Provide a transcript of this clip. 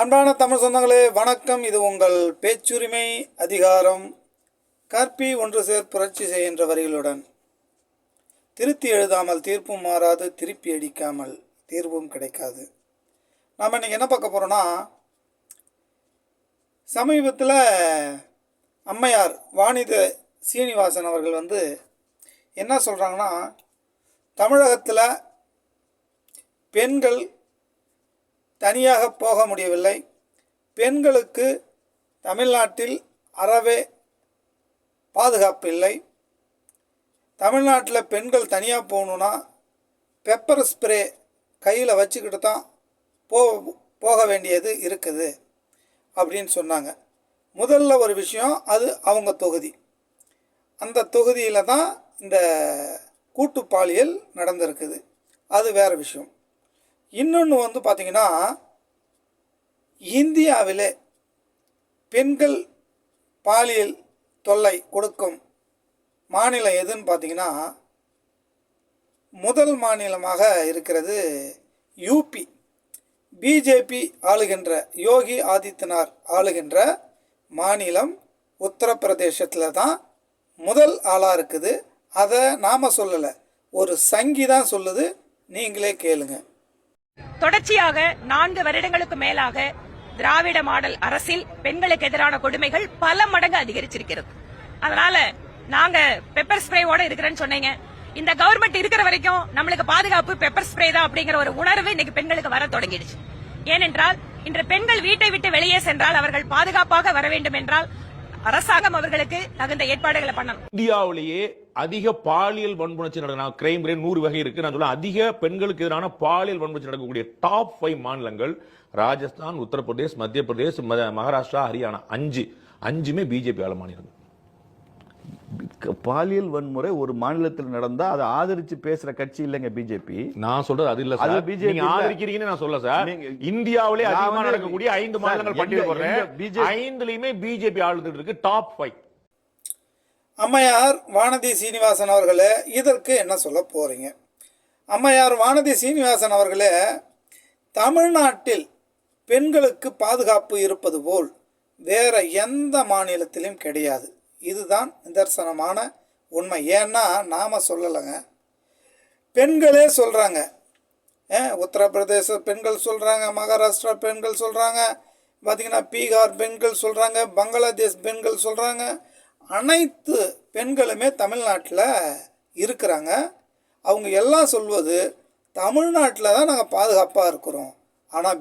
அன்பான தமிழ் சொந்தங்களே வணக்கம். இது உங்கள் பேச்சுரிமை அதிகாரம் கற்பி ஒன்று சேர் புரட்சி செய்கின்ற வரிகளுடன். திருத்தி எழுதாமல் தீர்ப்பும் மாறாது திருப்பி அடிக்காமல் தீர்வும் கிடைக்காது. நாம் இன்றைக்கி என்ன பார்க்க போகிறோன்னா சமீபத்தில் அம்மையார் வாணித சீனிவாசன் அவர்கள் வந்து என்ன சொல்கிறாங்கன்னா தமிழகத்தில் பெண்கள் தனியாக போக முடியவில்லை. பெண்களுக்கு தமிழ்நாட்டில் அறவே பாதுகாப்பு இல்லை தமிழ்நாட்டில் பெண்கள் தனியாக போகணுன்னா பெப்பர் ஸ்ப்ரே கையில் வச்சுக்கிட்டு தான் போ போக வேண்டியது இருக்குது அப்படின்னு சொன்னாங்க. முதல்ல ஒரு விஷயம் அது அவங்க தொகுதி. அந்த தொகுதியில் தான் இந்த கூட்டு பாலியல் நடந்திருக்குது. அது வேறு விஷயம். இன்னொன்று வந்து பார்த்திங்கன்னா இந்தியாவிலே பெண்கள் பாலியல் தொல்லை கொடுக்கும் மாநிலம் எதுன்னு பார்த்தீங்கன்னா முதல் மாநிலமாக இருக்கிறது யூபி பிஜேபி ஆளுகின்ற யோகி ஆதித்யநாத் ஆளுகின்ற மாநிலம் உத்தரப்பிரதேசத்தில் தான் முதல் ஆளாக இருக்குது. அதை நாம் சொல்லலை. ஒரு சங்கி தான் சொல்லுது. நீங்களே கேளுங்கள் தொடர்ச்சியாக நான்கு வருடங்களுக்கு மேலாக திராவிட மாடல் அரசில் பெண்களுக்கு எதிரான கொடுமைகள் பல மடங்கு அதிகரிச்சிருக்கிறது. அதனால நாங்க பெப்பர் ஸ்ப்ரேவோட இருக்கிறேன்னு சொன்னீங்க. இந்த கவர்மெண்ட் இருக்கிற வரைக்கும் நம்மளுக்கு பாதுகாப்பு பெப்பர் ஸ்ப்ரே தான் அப்படிங்கிற ஒரு உணர்வு இன்னைக்கு பெண்களுக்கு வர தொடங்கிடுச்சு. ஏனென்றால் இன்று பெண்கள் வீட்டை விட்டு வெளியே சென்றால் அவர்கள் பாதுகாப்பாக வர வேண்டும் என்றால் அரசாங்கம் அவர்களுக்கு தகுந்த ஏற்பாடுகளை பண்ணணும். இந்தியாவிலேயே அதிக பாலியல் வன்புணர்ச்சி நடக்கிற கிரைம் ரேட் நூறு வகை இருக்கு. நான் சொல்ல அதிக பெண்களுக்கு எதிரான பாலியல் வன்புணர்ச்சி நடக்கக்கூடிய டாப் ஃபைவ் மாநிலங்கள் ராஜஸ்தான் உத்தரப்பிரதேஷ் மத்திய பிரதேஷ் ம- மகாராஷ்டிரா ஹரியானா அஞ்சு. அஞ்சுமே பிஜேபி ஆள மாநிலம் பாலியல் வன்முறை ஒரு மாநிலத்தில் நடந்தா அதை ஆதரிச்சு பேசுற கட்சி இல்லைங்க பிஜேபி நான் சொல்றது அது இல்ல சார். இல்ல. ஆதரிக்கிறீங்கன்னு நான் சொல்ல சார். இந்தியாவிலே அதிகமா நடக்கக்கூடிய ஐந்து மாநிலங்கள் பட்டியல் போடுறேன். ஐந்துலயுமே பிஜேபி ஆளுநர் இருக்கு டாப் ஃபைவ் அம்மையார் வானதி சீனிவாசன் அவர்களே இதற்கு என்ன சொல்ல போகிறீங்க அம்மையார் வானதி சீனிவாசன் அவர்களே தமிழ்நாட்டில் பெண்களுக்கு பாதுகாப்பு இருப்பது போல் வேற எந்த மாநிலத்திலும் கிடையாது. இதுதான் நிதர்சனமான உண்மை. ஏன்னா நாம் சொல்லலைங்க. பெண்களே சொல்கிறாங்க உத்தரப்பிரதேச பெண்கள் சொல்கிறாங்க மகாராஷ்டிரா பெண்கள் சொல்கிறாங்க பார்த்திங்கன்னா பீகார் பெண்கள் சொல்கிறாங்க பங்களாதேஷ் பெண்கள் சொல்கிறாங்க அனைத்து பெண்களுமே தமிழ்நாட்டில் இருக்கிறாங்க. அவங்க எல்லாம் சொல்வது தமிழ்நாட்டில் தான் நாங்கள் பாதுகாப்பாக இருக்கிறோம். ஆனால்